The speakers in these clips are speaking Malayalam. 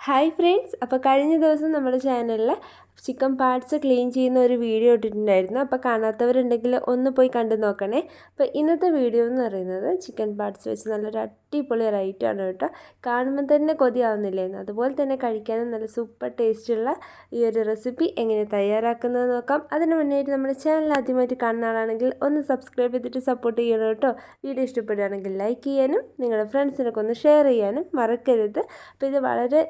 ഹായ് ഫ്രണ്ട്സ് അപ്പോൾ കഴിഞ്ഞ ദിവസം നമ്മുടെ ചാനലിൽ ചിക്കൻ പാർട്സ് ക്ലീൻ ചെയ്യുന്ന ഒരു വീഡിയോ ഇട്ടിട്ടുണ്ടായിരുന്നു. അപ്പോൾ കാണാത്തവരുണ്ടെങ്കിൽ ഒന്ന് പോയി കണ്ടു നോക്കണേ. അപ്പോൾ ഇന്നത്തെ വീഡിയോ എന്ന് പറയുന്നത് ചിക്കൻ പാർട്സ് വെച്ച് നല്ലൊരു അടിപൊളി റൈറ്റാണ് കേട്ടോ. കാണുമ്പോൾ തന്നെ കൊതിയാവുന്നില്ലായിരുന്നു അതുപോലെ തന്നെ കഴിക്കാനും നല്ല സൂപ്പർ ടേസ്റ്റുള്ള ഈ ഒരു റെസിപ്പി എങ്ങനെ തയ്യാറാക്കുന്നത് നോക്കാം. അതിന് മുന്നേറ്റ് നമ്മുടെ ചാനൽ ആദ്യമായിട്ട് കാണുന്ന ആളാണെങ്കിൽ ഒന്ന് സബ്സ്ക്രൈബ് ചെയ്തിട്ട് സപ്പോർട്ട് ചെയ്യണം കേട്ടോ. വീഡിയോ ഇഷ്ടപ്പെടുകയാണെങ്കിൽ ലൈക്ക് ചെയ്യാനും നിങ്ങളുടെ ഫ്രണ്ട്സിനൊക്കെ ഒന്ന് ഷെയർ ചെയ്യാനും മറക്കരുത്. അപ്പോൾ ഇത് വളരെ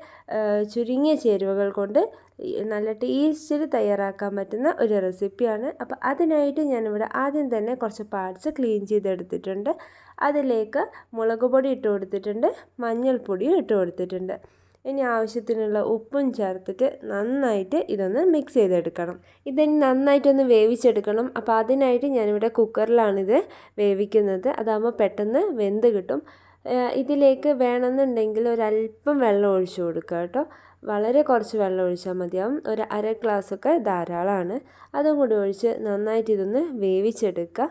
ചുരുങ്ങിയ ചേരുവകൾ കൊണ്ട് നല്ല ടേസ്റ്റിൽ തയ്യാറാക്കാൻ പറ്റുന്ന ഒരു റെസിപ്പിയാണ്. അപ്പോൾ അതിനായിട്ട് ഞാനിവിടെ ആദ്യം തന്നെ കുറച്ച് പാർട്സ് ക്ലീൻ ചെയ്തെടുത്തിട്ടുണ്ട്. അതിലേക്ക് മുളക് പൊടി ഇട്ട് കൊടുത്തിട്ടുണ്ട് മഞ്ഞൾപ്പൊടിയും ഇട്ട് കൊടുത്തിട്ടുണ്ട്. ഇനി ആവശ്യത്തിനുള്ള ഉപ്പും ചേർത്തിട്ട് നന്നായിട്ട് ഇതൊന്ന് മിക്സ് ചെയ്തെടുക്കണം. ഇതിനി നന്നായിട്ടൊന്ന് വേവിച്ചെടുക്കണം. അപ്പോൾ അതിനായിട്ട് ഞാനിവിടെ കുക്കറിലാണിത് വേവിക്കുന്നത്. അതാകുമ്പോൾ പെട്ടെന്ന് വെന്ത് കിട്ടും. ഇതിലേക്ക് വേണമെന്നുണ്ടെങ്കിൽ ഒരല്പം വെള്ളം ഒഴിച്ചു കൊടുക്കുക കേട്ടോ. വളരെ കുറച്ച് വെള്ളം ഒഴിച്ചാൽ മതിയാവും. ഒരു അര ഗ്ലാസ്സൊക്കെ ധാരാളമാണ്. അതും കൂടി ഒഴിച്ച് നന്നായിട്ട് ഇതൊന്ന് വേവിച്ചെടുക്കുക.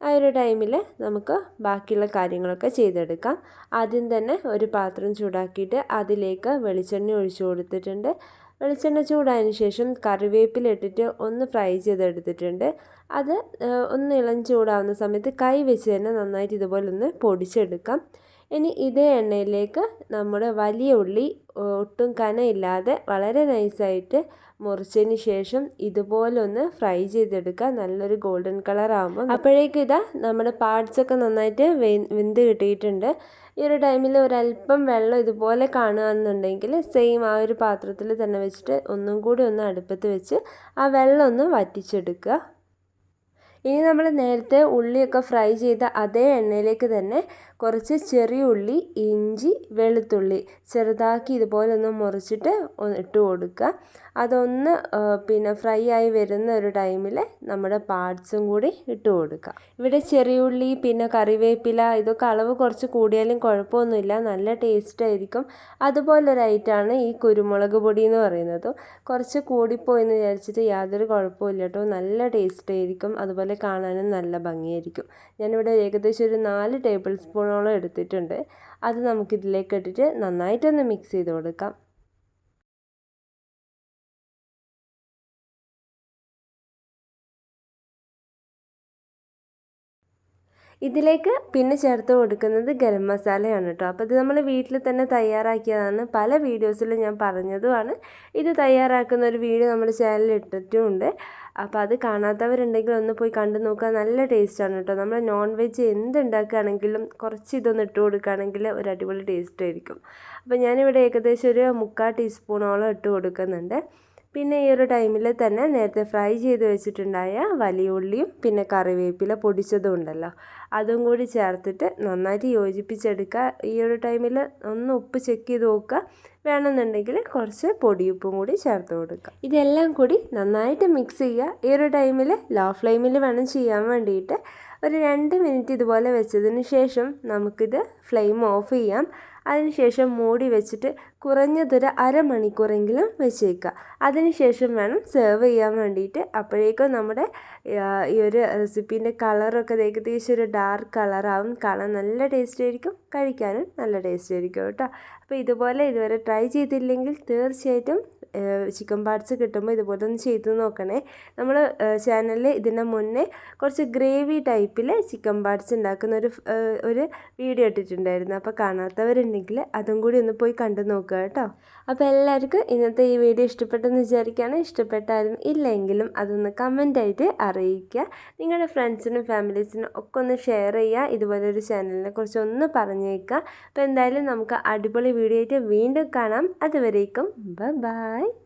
ആ ഒരു ടൈമിൽ നമുക്ക് ബാക്കിയുള്ള കാര്യങ്ങളൊക്കെ ചെയ്തെടുക്കാം. ആദ്യം തന്നെ ഒരു പാത്രം ചൂടാക്കിയിട്ട് അതിലേക്ക് വെളിച്ചെണ്ണ ഒഴിച്ചു കൊടുത്തിട്ടുണ്ട്. വെളിച്ചെണ്ണ ചൂടായതിന് ശേഷം കറിവേപ്പില ഇട്ടിട്ട് ഒന്ന് ഫ്രൈ ചെയ്തെടുത്തിട്ടുണ്ട്. അത് ഒന്ന് ഇളം ചൂടാവുന്ന സമയത്ത് കൈ വെച്ച് തന്നെ നന്നായിട്ട് ഇതുപോലെ ഒന്ന് പൊടിച്ചെടുക്കാം. ഇനി ഇതേ എണ്ണയിലേക്ക് നമ്മുടെ വലിയ ഉള്ളി ഒട്ടും കനയില്ലാതെ വളരെ നൈസായിട്ട് മുറിച്ചതിന് ശേഷം ഇതുപോലെ ഒന്ന് ഫ്രൈ ചെയ്തെടുക്കുക. നല്ലൊരു ഗോൾഡൻ കളർ ആകുമ്പോൾ അപ്പോഴേക്കും ഇതാ നമ്മുടെ പാർട്സൊക്കെ നന്നായിട്ട് വെന്ത് കിട്ടിയിട്ടുണ്ട്. ഈ ഒരു ടൈമിൽ ഒരല്പം വെള്ളം ഇതുപോലെ കാണുകയെന്നുണ്ടെങ്കിൽ സെയിം ആ ഒരു പാത്രത്തിൽ തന്നെ വെച്ചിട്ട് ഒന്നും കൂടി ഒന്ന് അടുപ്പത്ത് വെച്ച് ആ വെള്ളം ഒന്ന് വറ്റിച്ചെടുക്കുക. ഇനി നമ്മൾ നേരത്തെ ഉള്ളിയൊക്കെ ഫ്രൈ ചെയ്ത അതേ എണ്ണയിലേക്ക് തന്നെ കുറച്ച് ചെറിയ ഉള്ളി ഇഞ്ചി വെളുത്തുള്ളി ചെറുതാക്കി ഇതുപോലെ ഒന്ന് മുറിച്ചിട്ട് ഇട്ട് കൊടുക്കുക. അതൊന്ന് പിന്നെ ഫ്രൈ ആയി വരുന്ന ഒരു ടൈമിൽ നമ്മുടെ പാർട്സും കൂടി ഇട്ട് കൊടുക്കുക. ഇവിടെ ചെറിയ ഉള്ളി പിന്നെ കറിവേപ്പില ഇതൊക്കെ അളവ് കുറച്ച് കൂടിയാലും കുഴപ്പമൊന്നുമില്ല. നല്ല ടേസ്റ്റ് ആയിരിക്കും. അതുപോലൊരു ഈ കുരുമുളക് പൊടി എന്ന് പറയുന്നത്. കുറച്ച് കൂടിപ്പോയെന്ന് വിചാരിച്ചിട്ട് യാതൊരു കുഴപ്പമില്ല കേട്ടോ. നല്ല ടേസ്റ്റ് ആയിരിക്കും. അതുപോലെ കാണാനും നല്ല ഭംഗിയായിരിക്കും. ഞാനിവിടെ ഏകദേശം ഒരു നാല് ടേബിൾ സ്പൂണോളം എടുത്തിട്ടുണ്ട്. അത് നമുക്കിതിലേക്ക് ഇട്ടിട്ട് നന്നായിട്ടൊന്ന് മിക്സ് ചെയ്ത് കൊടുക്കാം. ഇതിലേക്ക് പിന്നെ ചേർത്ത് കൊടുക്കുന്നത് ഗരം മസാലയാണ് കേട്ടോ. അപ്പോൾ ഇത് നമ്മൾ വീട്ടിൽ തന്നെ തയ്യാറാക്കിയതാണ്. പല വീഡിയോസിലും ഞാൻ പറഞ്ഞതുമാണ്. ഇത് തയ്യാറാക്കുന്ന ഒരു വീഡിയോ നമ്മുടെ ചാനലിൽ ഇട്ടിട്ടുമുണ്ട്. അപ്പോൾ അത് കാണാത്തവരുണ്ടെങ്കിൽ ഒന്ന് പോയി കണ്ടു നോക്കുക. നല്ല ടേസ്റ്റാണ് കേട്ടോ. നമ്മൾ നോൺ വെജ് എന്ത് എന്തുണ്ടാക്കുകയാണെങ്കിലും കുറച്ച് ഇതൊന്ന് ഇട്ട് കൊടുക്കുകയാണെങ്കിൽ ഒരു അടിപൊളി ടേസ്റ്റ് ആയിരിക്കും. അപ്പോൾ ഞാനിവിടെ ഏകദേശം ഒരു മുക്കാൽ ടീസ്പൂണോളം ഇട്ട് കൊടുക്കുന്നുണ്ട്. പിന്നെ ഈ ഒരു ടൈമിൽ തന്നെ നേരത്തെ ഫ്രൈ ചെയ്ത് വെച്ചിട്ടുണ്ടായ വലിയ ഉള്ളിയും പിന്നെ കറിവേപ്പില പൊടിച്ചതും ഉണ്ടല്ലോ. അതും കൂടി ചേർത്തിട്ട് നന്നായിട്ട് യോജിപ്പിച്ചെടുക്കുക. ഈ ഒരു ടൈമിൽ ഒന്ന് ഉപ്പ് ചെക്ക് ചെയ്ത് നോക്കുക. വേണമെന്നുണ്ടെങ്കിൽ കുറച്ച് പൊടിയുപ്പും കൂടി ചേർത്ത് കൊടുക്കുക. ഇതെല്ലാം കൂടി നന്നായിട്ട് മിക്സ് ചെയ്യുക. ഈ ഒരു ടൈമിൽ ലോ ഫ്ലെയിമിൽ വേണം ചെയ്യാൻ വേണ്ടിയിട്ട്. ഒരു രണ്ട് മിനിറ്റ് ഇതുപോലെ വെച്ചതിന് ശേഷം നമുക്കിത് ഫ്ലെയിം ഓഫ് ചെയ്യാം. അതിനുശേഷം മൂടി വെച്ചിട്ട് കുറഞ്ഞതൊരു അരമണിക്കൂറെങ്കിലും വെച്ചേക്കുക. അതിനുശേഷം വേണം സെർവ് ചെയ്യാൻ വേണ്ടിയിട്ട്. അപ്പോഴേക്കും നമ്മുടെ ഈ ഒരു റെസിപ്പീന്റെ കളറൊക്കെ ഏകദേശം ഒരു ഡാർക്ക് കളറാവും കാണാൻ നല്ല ടേസ്റ്റ് ആയിരിക്കും. കഴിക്കാനും നല്ല ടേസ്റ്റ് ആയിരിക്കും കേട്ടോ. അപ്പോൾ ഇതുപോലെ ഇതുവരെ ട്രൈ ചെയ്തില്ലെങ്കിൽ തീർച്ചയായിട്ടും ചിക്കൻ പാർട്സ് കിട്ടുമ്പോൾ ഇതുപോലെ ഒന്ന് ചെയ്ത് നോക്കണേ. നമ്മൾ ചാനലിൽ ഇതിന് മുന്നേ കുറച്ച് ഗ്രേവി ടൈപ്പിൽ ചിക്കൻ പാർട്സ് ഉണ്ടാക്കുന്ന ഒരു ഒരു വീഡിയോ ഇട്ടിട്ടുണ്ടായിരുന്നു. അപ്പോൾ കാണാത്തവരുണ്ടെങ്കിൽ അതും കൂടി ഒന്ന് പോയി കണ്ടു നോക്കുക കേട്ടോ. അപ്പോൾ എല്ലാവർക്കും ഇന്നത്തെ ഈ വീഡിയോ ഇഷ്ടപ്പെട്ടെന്ന് വിചാരിക്കുകയാണ്. ഇഷ്ടപ്പെട്ടാലും ഇല്ലെങ്കിലും അതൊന്ന് കമന്റായിട്ട് അറിയിക്കുക. നിങ്ങളുടെ ഫ്രണ്ട്സിനും ഫാമിലീസിനും ഒക്കെ ഒന്ന് ഷെയർ ചെയ്യുക. ഇതുപോലൊരു ചാനലിനെ കുറിച്ച് ഒന്ന് പറഞ്ഞേക്കുക അപ്പോൾ എന്തായാലും നമുക്ക് അടിപൊളി വീഡിയോ ആയിട്ട് വീണ്ടും കാണാം. അതുവരേക്കും ബൈ